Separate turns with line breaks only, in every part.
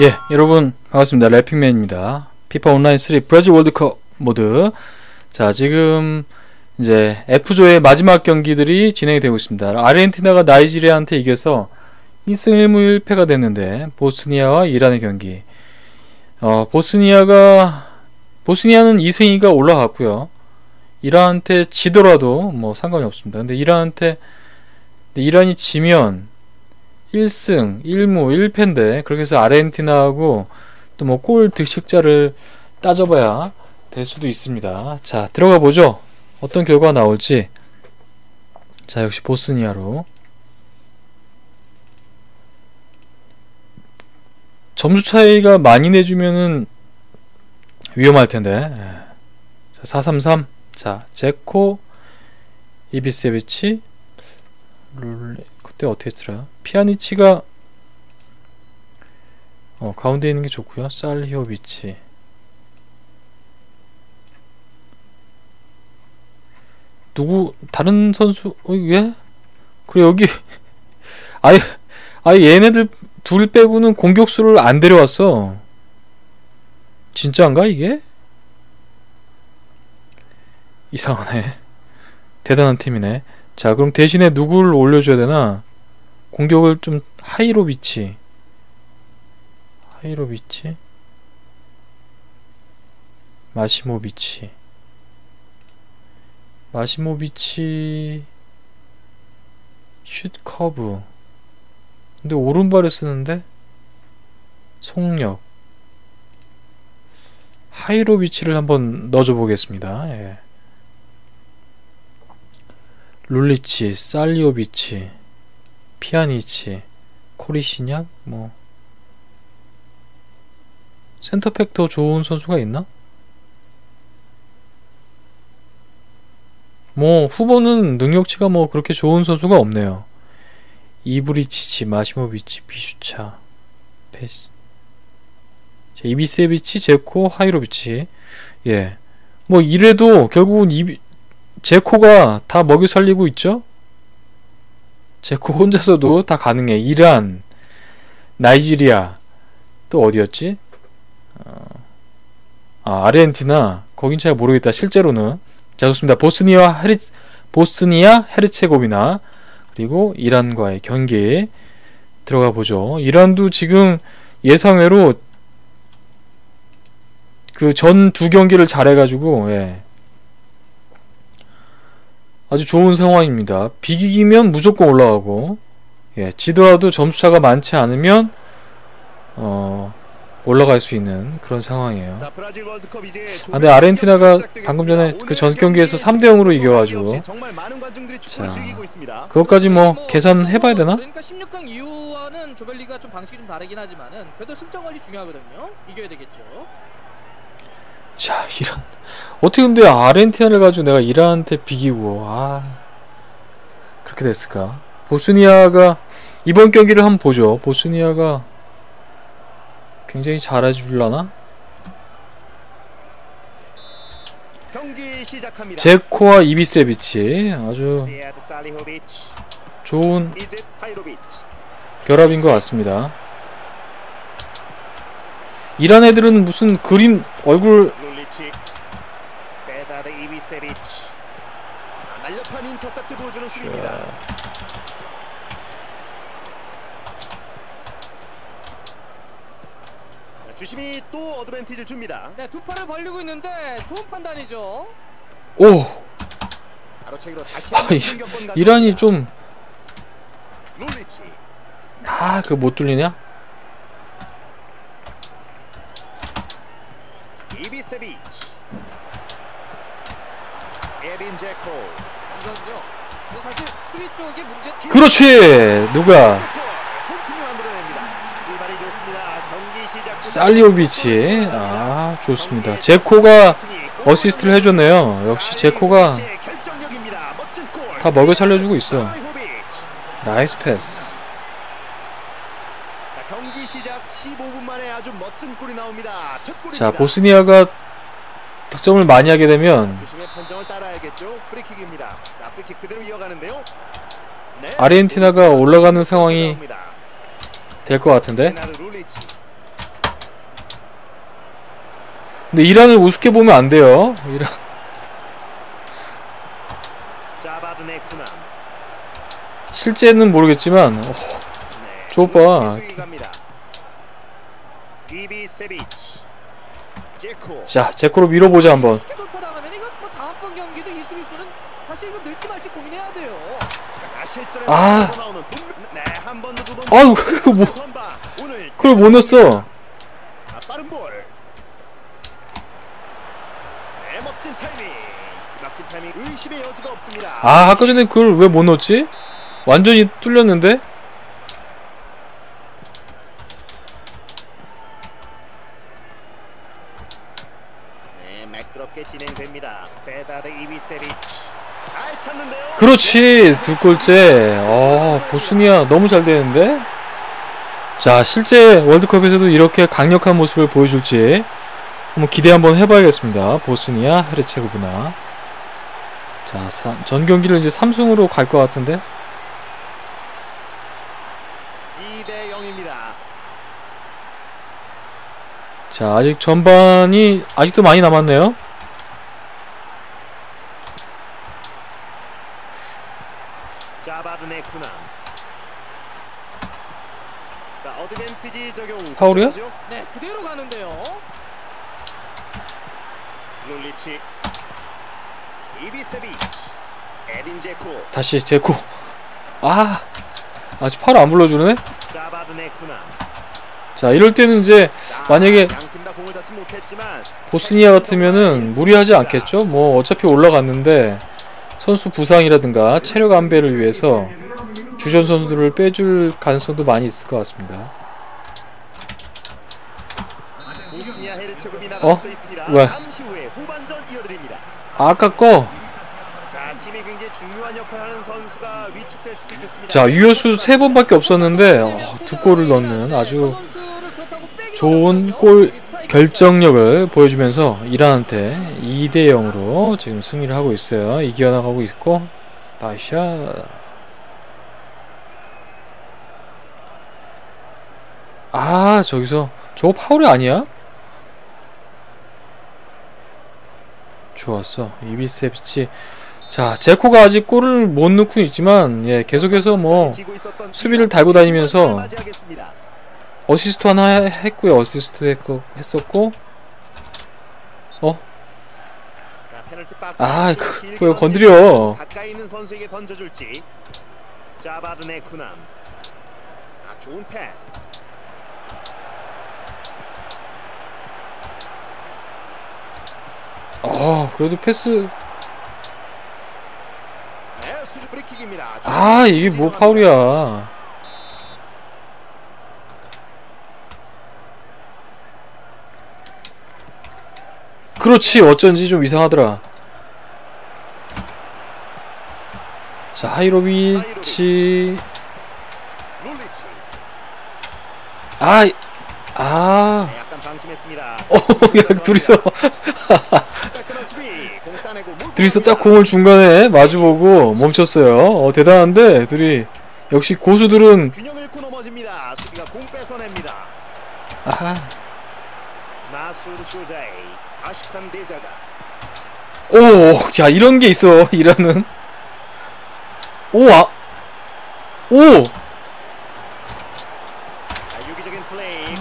예, 여러분 반갑습니다. 래핑맨입니다. 피파 온라인 3 브라질 월드컵 모드. 자, 지금 이제 F조의 마지막 경기들이 진행이 되고 있습니다. 아르헨티나가 나이지리아한테 이겨서 1승 1무 1패가 됐는데 보스니아와 이란의 경기. 어, 보스니아가 보스니아는 2승이가 올라갔고요. 이란한테 지더라도 뭐 상관이 없습니다. 근데 이란한테 근데 이란이 지면 1승 1무 1패인데 그렇게 해서 아르헨티나하고 또 뭐 골 득실자를 따져봐야 될 수도 있습니다. 자 들어가 보죠. 어떤 결과가 나올지. 자 역시 보스니아로 점수 차이가 많이 내주면은 위험할 텐데. 자, 433. 자, 제코, 이비세비치, 룰레, 그때 어떻게 했더라? 피아니치가 어, 가운데 있는 게 좋고요. 살히오비치. 누구 다른 선수 어, 예? 그래 여기 아예 아예 얘네들 둘 빼고는 공격수를 안 데려왔어. 진짜인가 이게? 이상하네. 대단한 팀이네. 자, 그럼 대신에 누구를 올려줘야 되나? 공격을 좀 하이로 비치. 하이로 비치. 마시모 비치. 마시모 비치. 슛 커브. 근데 오른발에 쓰는데? 속력. 하이로 비치를 한번 넣어줘 보겠습니다. 예. 룰리치, 살리오비치, 피아니치, 코리시냐? 뭐 센터백 더 좋은 선수가 있나? 뭐 후보는 능력치가 뭐 그렇게 좋은 선수가 없네요. 이브리치치, 마시모비치, 비슈차, 페스, 이비세비치, 제코, 하이로비치. 예. 뭐 이래도 결국은 이비 제코가 다 먹여 살리고 있죠? 제코 혼자서도 다 가능해. 이란, 나이지리아, 또 어디였지? 어, 아, 아르헨티나. 거긴 잘 모르겠다. 실제로는. 자, 좋습니다. 보스니아 헤리, 보스니아 헤르체고비나, 그리고 이란과의 경기에 들어가 보죠. 이란도 지금 예상외로 그 전 두 경기를 잘해가지고, 예. 아주 좋은 상황입니다. 비기기면 무조건 올라가고 예, 지더라도 점수차가 많지 않으면 어, 올라갈 수 있는 그런 상황이에요. 아, 근데 아르헨티나가 방금 전에 그 전 경기에서 3대 0으로 이겨가지고 자, 그것까지 뭐 계산해봐야 되나?
그러니까 16강 이후와는 조별리가 좀 방식이 좀 다르긴 하지만은 그래도 승점 관리 중요하거든요. 이겨야 되겠죠.
자, 이란 어떻게 근데 아르헨티나를 가지고 내가 이란한테 비기고 아 그렇게 됐을까? 보스니아가 이번 경기를 한번 보죠. 보스니아가 굉장히 잘해줄라나? 제코와 이비세비치 아주 좋은 결합인 것 같습니다. 이란 애들은 무슨 그림 얼굴 날렵한 인터셉트 보여주는 수비입니다.
주심이 또 어드밴티지를 줍니다. 네, 두 팔을 벌리고 있는데 좋은 판단이죠.
오. 아, 이, 이란이 좀 아, 그못 뚫리냐? 이비세비치 에딘 제코 그렇지. 누가 살리오비치. 아 좋습니다. 제코가 어시스트를 해줬네요. 역시 제코가 다. 먹여 살려주고 있어. 나이스 패스. 자 보스니아가 득점을 많이 하게 되면 네. 아르헨티나가 올라가는 상황이 될 것 같은데 근데 이란을 우습게 보면 안 돼요. 이란. 실제는 모르겠지만 어,
네. 갑니다. 비비세비치.
자 제코로 밀어보자 한번.
뭐 돼요.
아,
아.
네,
아유 그거 뭐 그걸 못 넣었어.
아. 네.
아 아까 전에 그걸 왜 못 넣었지? 완전히 뚫렸는데? 그렇지 두 골째. 어 보스니아 너무 잘 되는데. 자 실제 월드컵에서도 이렇게 강력한 모습을 보여줄지 한번 기대 한번 해봐야겠습니다. 보스니아 헤르체고비나. 자, 사- 전 경기를 이제 3승으로 갈 것 같은데.
2대 0입니다.
자, 아직 전반이 아직도 많이 남았네요.
자바드네 쿠남. 자, 어드밴티지 적용.
파울이야?
네, 그대로 가는데요.
룰리치. 이비세비치. 에딘 제코.
다시 제코. 아, 아직 팔을 안 불러주네.
자,
이럴 때는 이제
자,
만약에 보스니아 같으면은 무리하지 않겠죠? 뭐 어차피 올라갔는데 선수 부상이라든가 체력 안배를 위해서 주전 선수들을 빼줄 가능성도 많이 있을 것 같습니다.
보스니아 헤르체고비나가
어? 왜? 아까 거.
자,
유효수 세 번밖에 없었는데 어, 두 골을 넣는 아주 좋은 골 결정력을 보여주면서 이란한테 2대 0으로 지금 승리를 하고 있어요. 이겨 나가고 있고 바샤 아 저기서 저거 파울이 아니야? 좋았어 이비세비치 자 제코가 아직 골을 못 넣고 있지만 예 계속해서 뭐 수비를 달고 다니면서. 어시스트 하나 했고요 어시스트 했고 했었고
박스
아, 그, 왜 건드려.
아, 좋은 패스.
어 그래도 패스. 아 이게 뭐 파울이야 그렇지 어쩐지 좀 이상하더라 자 하이로비치. 아아 아.
네, 약간 방심했습니다.
어, 야, 둘이서
깔끔한 수비. 공 따내고 물
둘이서. 딱 공을 중간에 마주보고 멈췄어요. 어, 대단한데 둘이 역시 고수들은. 아,
데자가.
오, 자 이런 게 있어 이라는. 오, 아, 오.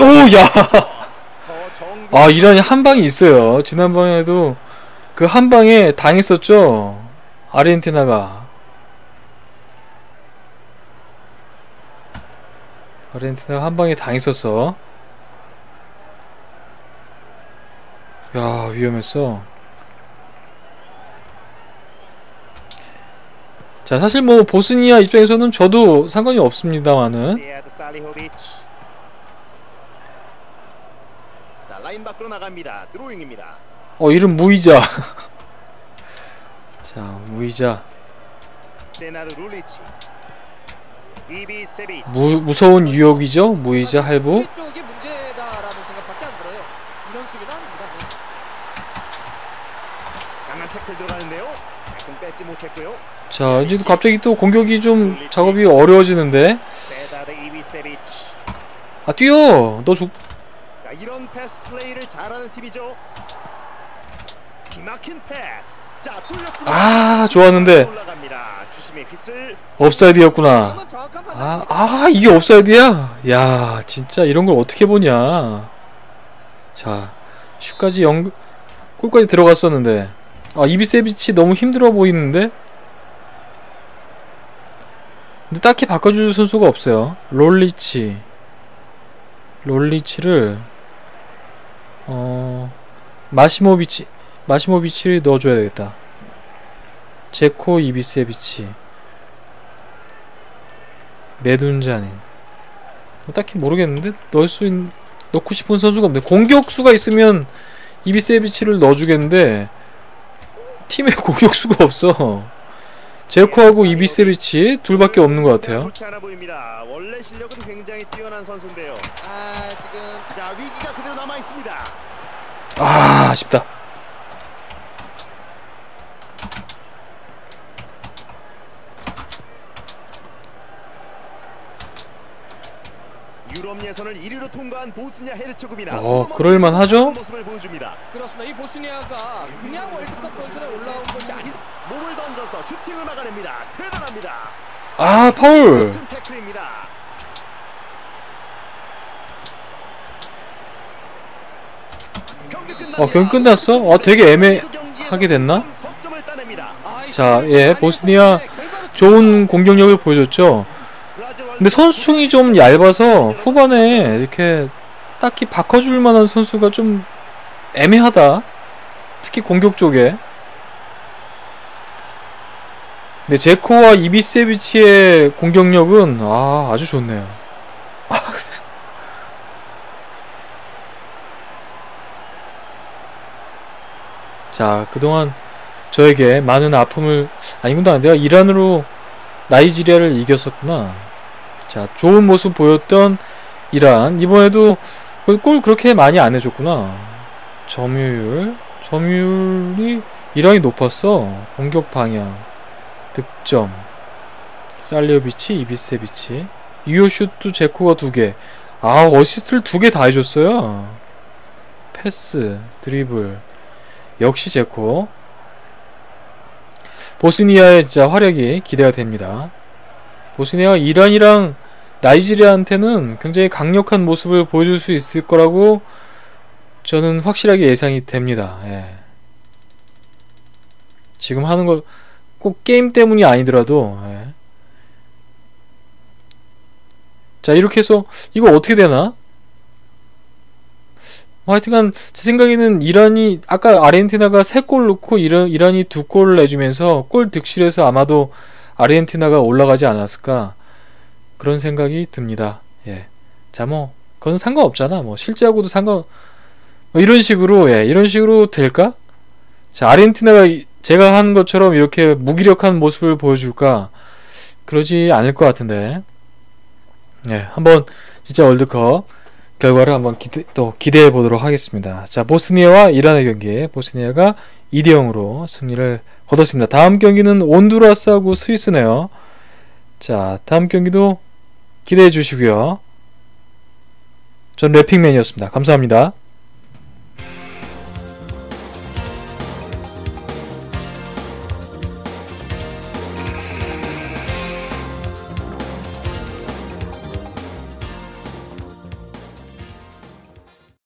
오, 야. 아 이란이 한 방이 있어요. 지난번에도 그 한 방에 당했었죠. 아르헨티나가. 아르헨티나가 한 방에 당했었어. 야 위험했어. 자 사실 뭐 보스니아 입장에서는 저도 상관이 없습니다만은
라인 밖으로 나갑니다. 드로잉입니다.
어 이름 무이자. 자 무이자. 무, 무서운 유혹이죠 무이자 할부.
못했고요.
자 이제 갑자기 또 공격이 좀 작업이 어려워지는데. 아 뛰어 너 죽.
자, 이런 패스 플레이를 잘하는 팀이죠.
아, 좋았는데.
정확한 판단.
아, 아, 이게 옵사이드야? 야, 진짜 이런 걸 어떻게 보냐. 자, 슛까지 연, 골까지 들어갔었는데. 아, 이비세비치 너무 힘들어 보이는데? 근데 딱히 바꿔줄 선수가 없어요. 롤리치. 롤리치를, 어, 마시모비치, 마시모비치를 넣어줘야 되겠다. 제코 이비세비치. 메둔자닌 뭐 딱히 모르겠는데 넣을 수 있, 넣고 싶은 선수가 없네 공격수가 있으면 이비세비치를 넣어주겠는데 팀에 공격수가 없어 제코하고 이비세비치 둘밖에 없는 것 같아요.
원래 실력은 굉장히 뛰어난 선수인데요.
아 지금
자, 위기가 그대로 남아 있습니다.
아 아쉽다
유럽 예선을 1위로 통과한 보스니아 헤르체고비나.
어, 그럴만 하죠?
모습을 보여줍니다.
그렇습니다. 이 보스니아가 그냥 월드컵 본선에 올라온 것이 아니.
몸을 던져서 슈팅을 막아냅니다. 대단합니다.
아 파울
태클입니다.
어 경기 끝났어? 어 되게 애매하게 됐나?
아, 이
자, 예, 보스니아 좋은 공격력을 보여줬죠 근데 선수층이 좀 얇아서 후반에 이렇게 딱히 바꿔줄 만한 선수가 좀 애매하다. 특히 공격 쪽에. 근데 제코와 이비세비치의 공격력은 아, 아주 좋네요. 아, 자, 그동안 저에게 많은 아픔을 아니구나. 내가 이란으로 나이지리아를 이겼었구나. 자, 좋은 모습 보였던 이란. 이번에도 골- 골 그렇게 많이 안 해줬구나. 점유율. 점유율이 이란이 높았어. 공격 방향. 득점. 살리오비치, 이비세비치. 유효슛도 제코가 두 개. 아, 어시스트를 두 개 다 해줬어요. 패스, 드리블. 역시 제코. 보스니아의 진짜 활약이 기대가 됩니다. 보스니아가 이란이랑 나이지리아한테는 굉장히 강력한 모습을 보여줄 수 있을 거라고 저는 확실하게 예상이 됩니다. 예. 지금 하는 걸 꼭 게임 때문이 아니더라도 예. 자 이렇게 해서 이거 어떻게 되나? 뭐 하여튼간 제 생각에는 이란이 아까 아르헨티나가 3골 넣고 이란, 이란이 2골을 내주면서 골 득실해서 아마도 아르헨티나가 올라가지 않았을까 그런 생각이 듭니다. 예. 자, 뭐 그건 상관없잖아. 뭐 실제하고도 상관 뭐 이런 식으로 예, 이런 식으로 될까? 자, 아르헨티나가 이- 제가 한 것처럼 이렇게 무기력한 모습을 보여줄까? 그러지 않을 것 같은데. 예, 한번 진짜 월드컵 결과를 한번 기대, 또 기대해 보도록 하겠습니다. 자, 보스니아와 이란의 경기. 보스니아가 2대 0으로 승리를 거뒀습니다. 다음 경기는 온두라스하고 스위스네요. 자, 다음 경기도 기대해 주시고요. 전 래핑맨이었습니다. 감사합니다.